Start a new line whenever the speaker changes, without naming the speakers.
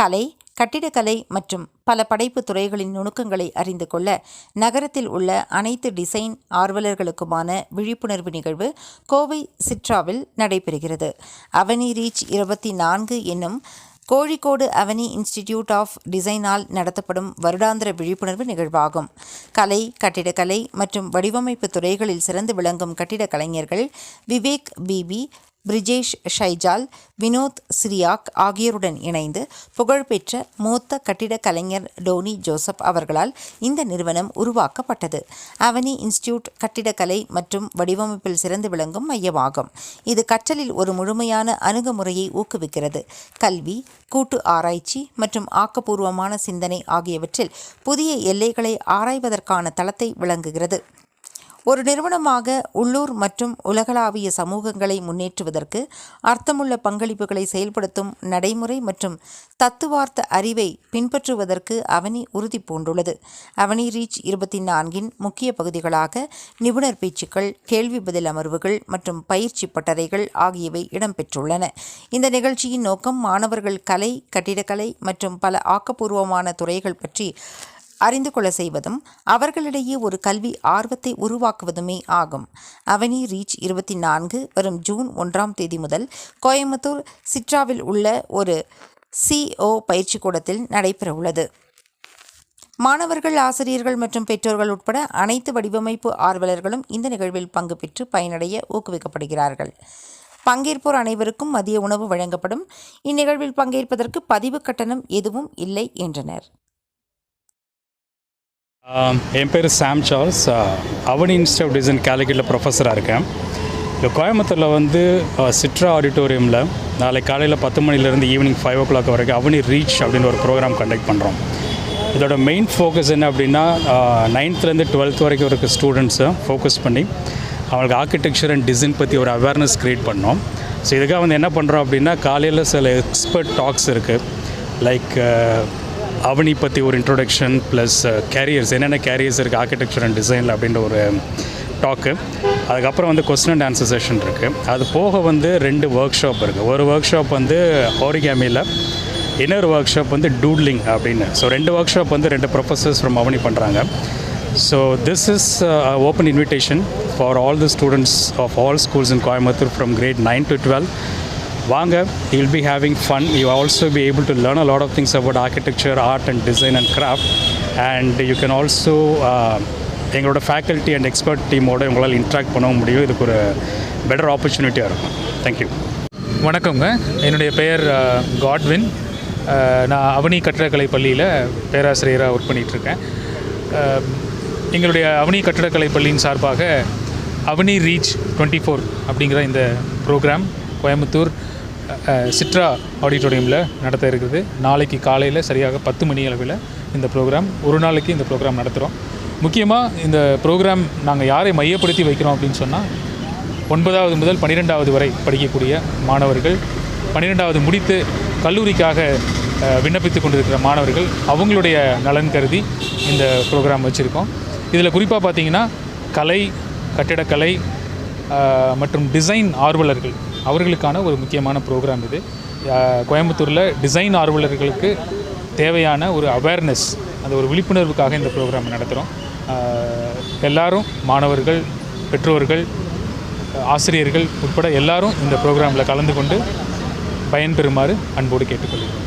கலை கட்டிடக்கலை மற்றும் பல படைப்பு துறைகளின் நுணுக்கங்களை அறிந்து கொள்ள நகரத்தில் உள்ள அனைத்து டிசைன் ஆர்வலர்களுக்குமான விழிப்புணர்வு நிகழ்வு கோவை சிட்ராவில் நடைபெறுகிறது. அவனி ரீச் இருபத்தி நான்கு என்னும் கோழிக்கோடு அவனி இன்ஸ்டிடியூட் ஆஃப் டிசைனால் நடத்தப்படும் வருடாந்திர விழிப்புணர்வு நிகழ்வாகும். கலை கட்டிடக்கலை மற்றும் வடிவமைப்பு துறைகளில் சிறந்து விளங்கும் கட்டிடக் கலைஞர்கள் விவேக் பிபி பிரிஜேஷ் ஷைஜால் வினோத் சிரியாக் ஆகியோருடன் இணைந்து புகழ்பெற்ற மூத்த கட்டிடக் கலைஞர் டோனி ஜோசப் அவர்களால் இந்த நிறுவனம் உருவாக்கப்பட்டது. அவனி இன்ஸ்டியூட் கட்டிடக்கலை மற்றும் வடிவமைப்பில் சிறந்து விளங்கும் மையமாகும். இது கற்றலில் ஒரு முழுமையான அணுகுமுறையை ஊக்குவிக்கிறது. கல்வி கூட்டு ஆராய்ச்சி மற்றும் ஆக்கப்பூர்வமான சிந்தனை ஆகியவற்றில் புதிய எல்லைகளை ஆராய்வதற்கான தளத்தை விளங்குகிறது. ஒரு நிறுவனமாக உள்ளூர் மற்றும் உலகளாவிய சமூகங்களை முன்னேற்றுவதற்கு அர்த்தமுள்ள பங்களிப்புகளை செயல்படுத்தும் நடைமுறை மற்றும் தத்துவார்த்த அறிவை பின்பற்றுவதற்கு அவனி உறுதி பூண்டுள்ளது. அவனி ரீச் இருபத்தி நான்கின் முக்கிய பகுதிகளாக நிபுணர் பேச்சுக்கள் கேள்வி பதில் அமர்வுகள் மற்றும் பயிற்சி பட்டறைகள் ஆகியவை இடம்பெற்றுள்ளன. இந்த நிகழ்ச்சியின் நோக்கம் மாணவர்கள் கலை கட்டிடக்கலை மற்றும் பல ஆக்கப்பூர்வமான துறைகள் பற்றி அறிந்து கொள்ள செய்வதும் அவர்களிடையே ஒரு கல்வி ஆர்வத்தை உருவாக்குவதுமே ஆகும். அவனி ரீச் இருபத்தி நான்கு வரும் ஜூன் ஒன்றாம் தேதி முதல் கோயம்புத்தூர் சிட்ராவில் உள்ள ஒரு சிஓ பயிற்சி கூடத்தில் நடைபெறவுள்ளது. மாணவர்கள் ஆசிரியர்கள் மற்றும் பெற்றோர்கள் உட்பட அனைத்து வடிவமைப்பு ஆர்வலர்களும் இந்த நிகழ்வில் பங்கு பெற்று பயனடைய ஊக்குவிக்கப்படுகிறார்கள். பங்கேற்போர் அனைவருக்கும் மதிய உணவு வழங்கப்படும். இந்நிகழ்வில் பங்கேற்பதற்கு பதிவு கட்டணம் எதுவும் இல்லை என்றனர்.
என் பேர் Sam Charles Avani institute of design கேலிக்கட்டில் ப்ரொஃபஸராக இருக்கேன். இப்போ கோயம்புத்தூரில் வந்து சிட்ரா ஆடிட்டோரியமில் நாளை காலையில் பத்து மணிலேருந்து ஈவினிங் ஃபைவ் ஓ கிளாக் வரைக்கும் அவனி ரீச் அப்படின்னு ஒரு ப்ரோக்ராம் கண்டக்ட் பண்ணுறோம் இதோட மெயின் ஃபோக்கஸ் என்ன அப்படின்னா நைன்த்லேருந்து டுவெல்த் வரைக்கும் இருக்க ஸ்டூடெண்ட்ஸை ஃபோக்கஸ் பண்ணி அவங்களுக்கு ஆர்கிடெக்சர் அண்ட் டிசைன் பற்றி ஒரு அவேர்னஸ் க்ரியேட் பண்ணோம். ஸோ இதுக்காக வந்து என்ன பண்ணுறோம் அப்படின்னா காலையில் சில எக்ஸ்பர்ட் டாக்ஸ் இருக்குது லைக் அவனி பற்றி ஒரு இன்ட்ரொடக்ஷன் ப்ளஸ் கேரியர்ஸ் என்னென்ன கேரியர்ஸ் இருக்குது ஆர்கிடெக்சர் அண்ட் டிசைனில் அப்படின்ற ஒரு um, டாக்கு அதுக்கப்புறம் வந்து கொஸ்டின் அண்ட் ஆன்சர் செஷன் இருக்குது அது போக வந்து ரெண்டு ஒர்க் ஷாப் இருக்குது ஒரு ஒர்க் ஷாப் வந்து ஓரிகாமியில் இன்னொரு ஒர்க் ஷாப் வந்து டூட்லிங் அப்படின்னு. ஸோ ரெண்டு ஒர்க் ஷாப் வந்து ரெண்டு ப்ரொஃபஸர்ஸ் ஃப்ரம் அவனி பண்ணுறாங்க so this is open invitation for all the students of all schools in Coimbatore from grade nine to twelve வாங்க. You will be having fun you also be able to learn a lot of things about architecture art and design and craft and you can also எங்களோட faculty and expert டீமோட உங்களால் interact பண்ண முடியும். இதுக்கு ஒரு better ஆப்பர்ச்சுனிட்டியாக இருக்கும். Thank you
வணக்கங்க. என்னுடைய பெயர் காட்வின் நான் அவனி கட்டிடக்கலை பள்ளியில் பேராசிரியராக ஒர்க் பண்ணிகிட்ருக்கேன் எங்களுடைய அவனி கட்டிடக்கலை பள்ளியின் சார்பாக அவனி ரீச் டுவெண்ட்டி ஃபோர் அப்படிங்கிற இந்த ப்ரோக்ராம் கோயம்புத்தூர். சிட்ரா ஆடிட்டோரியமில் நடத்த இருக்குது. நாளைக்கு காலையில் சரியாக பத்து மணி அளவில் இந்த ப்ரோக்ராம் ஒரு நாளைக்கு இந்த ப்ரோக்ராம் நடத்துகிறோம் முக்கியமாக இந்த ப்ரோக்ராம் நாங்கள் யாரை மையப்படுத்தி வைக்கிறோம் அப்படின்னு சொன்னால் ஒன்பதாவது முதல் பன்னிரெண்டாவது வரை படிக்கக்கூடிய மாணவர்கள் பன்னிரெண்டாவது முடித்து கல்லூரிக்காக விண்ணப்பித்து கொண்டிருக்கிற மாணவர்கள் அவங்களுடைய நலன் கருதி இந்த ப்ரோக்ராம் வச்சுருக்கோம். இதில் குறிப்பாக பார்த்தீங்கன்னா கலை கட்டிடக்கலை மற்றும் டிசைன் ஆர்வலர்கள் அவர்களுக்கான ஒரு முக்கியமான ப்ரோக்ராம் இது. கோயம்புத்தூரில் டிசைன் ஆர்வலர்களுக்கு தேவையான ஒரு அவேர்னஸ் அந்த ஒரு விழிப்புணர்வுக்காக இந்த ப்ரோக்ராம் நடத்துகிறோம் எல்லாரும் மாணவர்கள் பெற்றோர்கள் ஆசிரியர்கள் உட்பட எல்லாரும் இந்த ப்ரோக்ராமில் கலந்து கொண்டு பயன்பெறுமாறு அன்போடு கேட்டுக்கொள்கிறோம்.